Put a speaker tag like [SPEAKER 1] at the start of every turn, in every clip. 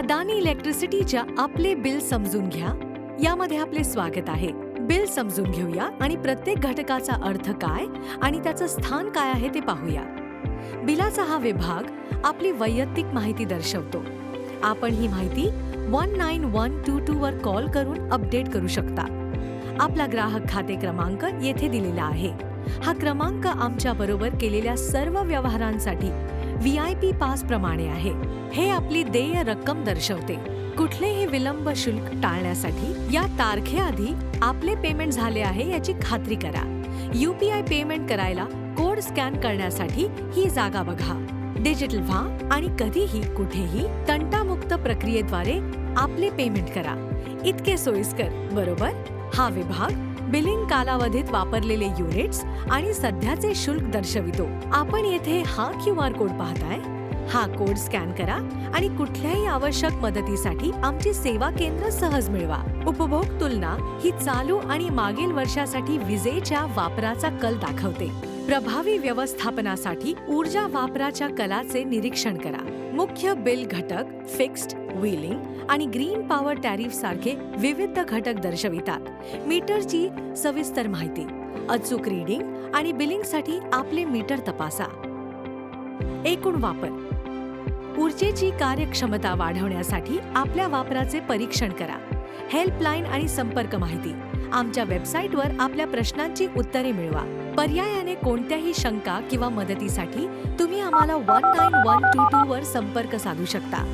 [SPEAKER 1] अदानी इलेक्ट्रिसिटीच्या आपले बिल समजून घ्या. यामध्ये आपले स्वागत आहे. बिल समजून घेऊया आणि प्रत्येक घटकाचा अर्थ काय आणि त्याचं स्थान काय आहे ते पाहूया. बिलाचा हा विभाग आपली वैयक्तिक माहिती दर्शवतो. आपण ही माहिती one nine one two two वर कॉल करून अपडेट करू शकता. आपला ग्राहक खाते क्रमांक येथे दिलेला आहे. हा क्रमांक आमच्या बरोबर केलेल्या सर्व व्यवहारांसाठी व्ही आय पी पास प्रमाणे आहे. हे आपली देय रक्कम दर्शवते. कुठलेही विलंब शुल्क टाळण्यासाठी या तारखेआधी आपले पेमेंट झाले आहे याची खात्री करा. यूपीआय पेमेंट करायला कोड स्कॅन करण्यासाठी ही जागा बघा. डिजिटल व्हा आणि कधीही कुठेही तंटामुक्त प्रक्रियेद्वारे आपले पेमेंट करा. इतके सोयीस्कर बरोबर? हा विभाग बिलिंग कालावधीत वापरलेले युनिट्स आणि सध्याचे शुल्क दर्शवितो. आपण येथे हा क्यू आर कोड पाहताय. हा कोड स्कॅन करा आणि कुठल्याही आवश्यक मदतीसाठी आमची सेवा केंद्र सहज मिळवा. उपभोग तुलना ही चालू आणि मागील वर्षासाठी विजेच्या वापराचा कल दाखवते. प्रभावी व्यवस्थापनासाठी ऊर्जा वापराच्या कलाचे निरीक्षण करा. मुख्य बिल घटक फिक्स्ड व्हीलिंग आणि ग्रीन पॉवर टॅरिफ सारखे विविध घटक दर्शवितात. मीटरची सविस्तर माहिती अचूक रीडिंग आणि बिलिंगसाठी आपले मीटर तपासा. एकूण वापर ऊर्जेची कार्यक्षमता वाढवण्यासाठी आपल्या वापराचे परीक्षण करा. हेल्पलाईन आणि संपर्क माहिती. आमच्या वेबसाईटवर आपल्या प्रश्नांची उत्तरे मिळवा. पर्यायाने कोणत्याही शंका किंवा मदतीसाठी तुम्ही आम्हाला one nine one two two वर संपर्क साधू शकता.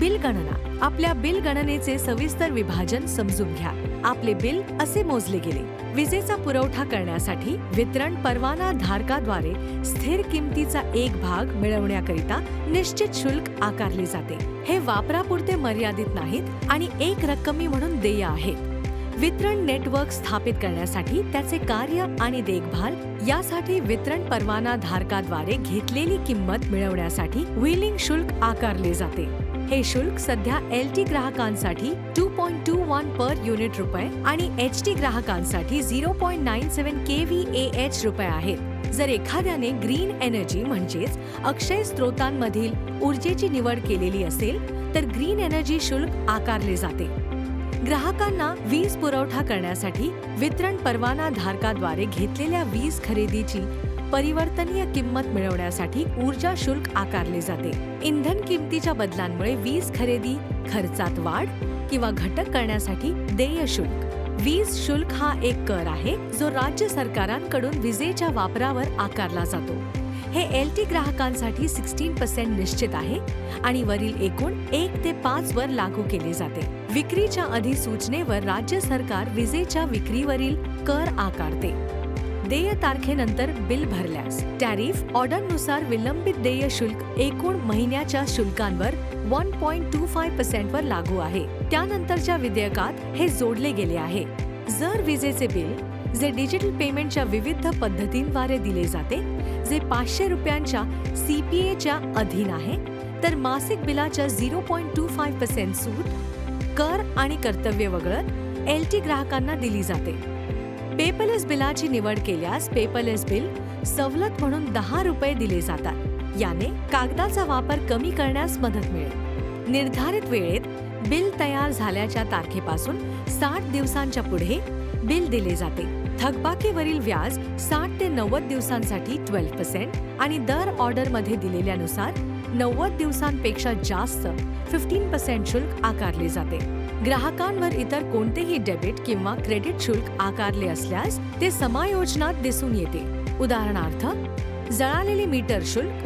[SPEAKER 1] बिल गणना. आपल्या बिल गणनेचे सविस्तर विभाजन समजून घ्या. आपले बिल असे मोजले गेले. विजेचा पुरवठा करण्यासाठी वितरण परवाना धारकाद्वारे स्थिर किमतीचा एक भाग मिळवण्याकरिता निश्चित शुल्क आकारले जाते. हे वापरापुरते मर्यादित नाहीत आणि एक रक्कमी म्हणून देय आहेत. वितरण नेटवर्क स्थापित करण्यासाठी त्याचे कार्य आणि देखभाल यासाठी वितरण परवाना धारकाद्वारे घेतलेली किंमत मिळवण्यासाठी व्हीलिंग शुल्क आकारले जाते. हे शुल्क सध्या एल टी ग्राहकांसाठी two point two one per unit रुपये आणि एच टी ग्राहकांसाठी zero point nine seven K V A H रुपये आहेत. जर एखाद्याने ग्रीन एनर्जी म्हणजेच अक्षय स्रोतांमधील ऊर्जेची निवड केलेली असेल तर ग्रीन एनर्जी शुल्क आकारले जाते. ग्राहकांना वीज पुरवठा करण्यासाठी वितरण परवाना धारकाद्वारे घेतलेल्या वीज खरेदीची परिवर्तनीय किंमत मिळवण्यासाठी ऊर्जा शुल्क आकारले जाते. इंधन किमतीच्या बदलांमुळे वीज खरेदी खर्चात वाढ किंवा घटक करण्यासाठी देय शुल्क. वीज शुल्क हा एक कर आहे जो राज्य सरकारांकडून विजेच्या वापरावर आकारला जातो. हे एल टी ग्राहकांसाठी सिक्स्टीन पर्सेंट निश्चित आहे आणि वरील एकूण एक ते पाच वर लागू केले जाते. विक्रीच्या अधिसूचनेवर राज्य सरकार विजेच्या विक्रीवरील कर आकारते. देय तारखेनंतर बिल भरल्यास टॅरिफ ऑर्डरनुसार विलंबित देय शुल्क एकूण महिन्याच्या शुल्कांवर वन पॉइंट टू फाय पर्सेंटवर लागू आहे. त्यानंतरच्या विधेयकात हे जोडले गेले आहे. जर विजेचे बिल जे डिजिटल पेमेंटच्या विविध पद्धतींद्वारे दिले जाते जे पाचशे रुपयांच्या सीपीएच्या अधीन आहे तर मासिक बिलाच्या zero point two five percent सूट कर आणि कर्तव्य वगळत एल टी ग्राहकांना दिली जाते. पेपलेस बिलाची निवड केल्यास पेपलेस बिल सवलत म्हणून दहा रुपये दिले जातात. याने कागदाचा वापर कमी करण्यास मदत मिळेल. निर्धारित वेळेत बिल तयार झाल्याच्या तारखेपासून साठ दिवसांच्या पुढे बिल दिले जाते. थकबाकीवरील व्याज साठ ते नव्वद दिवसांसाठी ट्वेल्व पर्सेंट आणि दर ऑर्डरमध्ये दिलेल्यानुसार नव्वद दिवसांपेक्षा जास्त फिफ्टीन पर्सेंट शुल्क आकारले जाते. ग्राहकांवर इतर कोणतेही डेबिट किंवा क्रेडिट शुल्क आकारले असल्यास ते समायोजनात दिसून येते. उदाहरणार्थ जळालेले मीटर शुल्क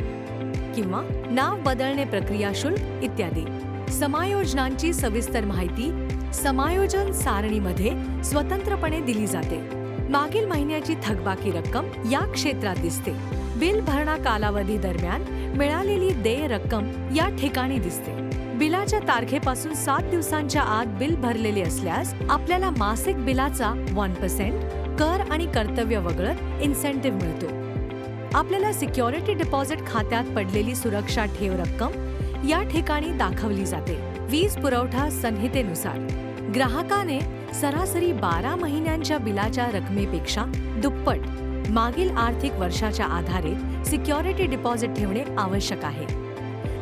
[SPEAKER 1] किंवा नाव बदलणे प्रक्रिया शुल्क इत्यादी. समायोजनांची सविस्तर माहिती समायोजन सारणीमध्ये स्वतंत्रपणे दिली जाते. मागील महिन्याची थकबाकी रक्कम या क्षेत्रात दिसते. बिल भरणा कालावधी दरम्यान मिळालेली देय रक्कम या ठिकाणी दिसते. बिलाच्या तारखेपासून सात दिवसांच्या आत बिल भरलेले असल्यास आपल्याला मासिक बिलाचा वन पर्सेंट कर आणि कर्तव्य वगळत इन्सेंटिव्ह मिळतो. आपल्याला सिक्युरिटी डिपॉझिट खात्यात पडलेली सुरक्षा ठेव रक्कम या ठिकाणी दाखवली जाते. वीज पुरवठा संहितेनुसार. ग्राहकाने सरासरी बारा महिन्यांच्या बिलाच्या रकमेपेक्षा दुप्पट मागील आर्थिक वर्षाच्या आधारे सिक्युरिटी डिपॉझिट ठेवणे आवश्यक आहे.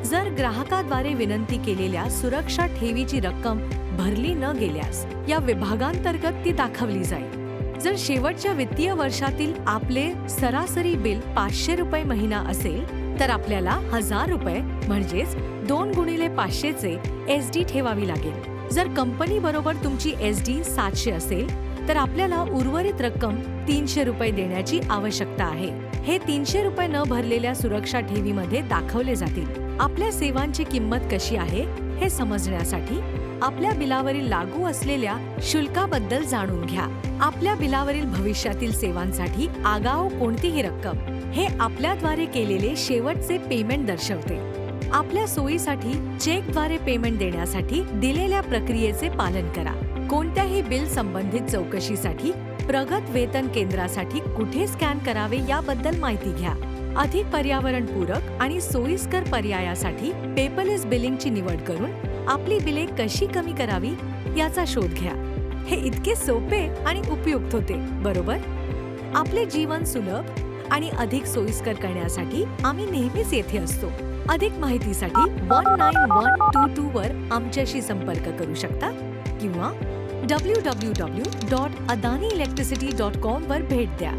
[SPEAKER 1] जर ग्राहकाद्वारे विनंती केलेल्या सुरक्षा ठेवीची रक्कम भरली न गेल्यास या विभागांतर्गत ती दाखवली जाईल. जर शेवटच्या वित्तीय वर्षातील आपले सरासरी बिल पाचशे रुपये महिना असेल तर आपल्याला हजार रुपये म्हणजेच दोन गुणिले पाचशेचे एस डी ठेवावी लागेल. जर कंपनी बरोबर तुमची एस डी सातशे असेल तर आपल्याला उर्वरित रक्कम तीनशे रुपये देण्याची आवश्यकता आहे. हे तीनशे रुपये न भरलेल्या सुरक्षा ठेवीमध्ये दाखवले जातील. आपल्या सेवांची किंमत कशी आहे हे समजण्यासाठी आपल्या बिलावरील लागू असलेल्या शुल्काबद्दल जाणून घ्या. आपल्या बिलावरील भविष्यातील सेवांसाठी आगाऊ कोणतीही रक्कम. हे आपल्याद्वारे केलेले शेवटचे पेमेंट दर्शवते. आपल्या सोयीसाठी चेकद्वारे पेमेंट देण्यासाठी दिलेल्या प्रक्रियेचे पालन करा. कोणत्याही बिल संबंधित चौकशीसाठी प्रगत वेतन केंद्रासाठी कुठे स्कॅन करावे याबद्दल माहिती घ्या. अधिक पर्यावरणपूरक आणि सोयीस्कर पर्यायासाठी पेपरलेस बिलिंगची निवड करून आपली बिले कशी कमी करावी याचा शोध घ्या. हे इतके सोपे आणि उपयुक्त होते बरोबर? आपले जीवन सुलभ आणि अधिक सोयीस्कर करण्यासाठी आम्ही नेहमीच येथे असतो. अधिक माहितीसाठी one nine one two two वर आमच्याशी संपर्क करू शकता किंवा W W W dot Adani electricity dot com वर भेट द्या.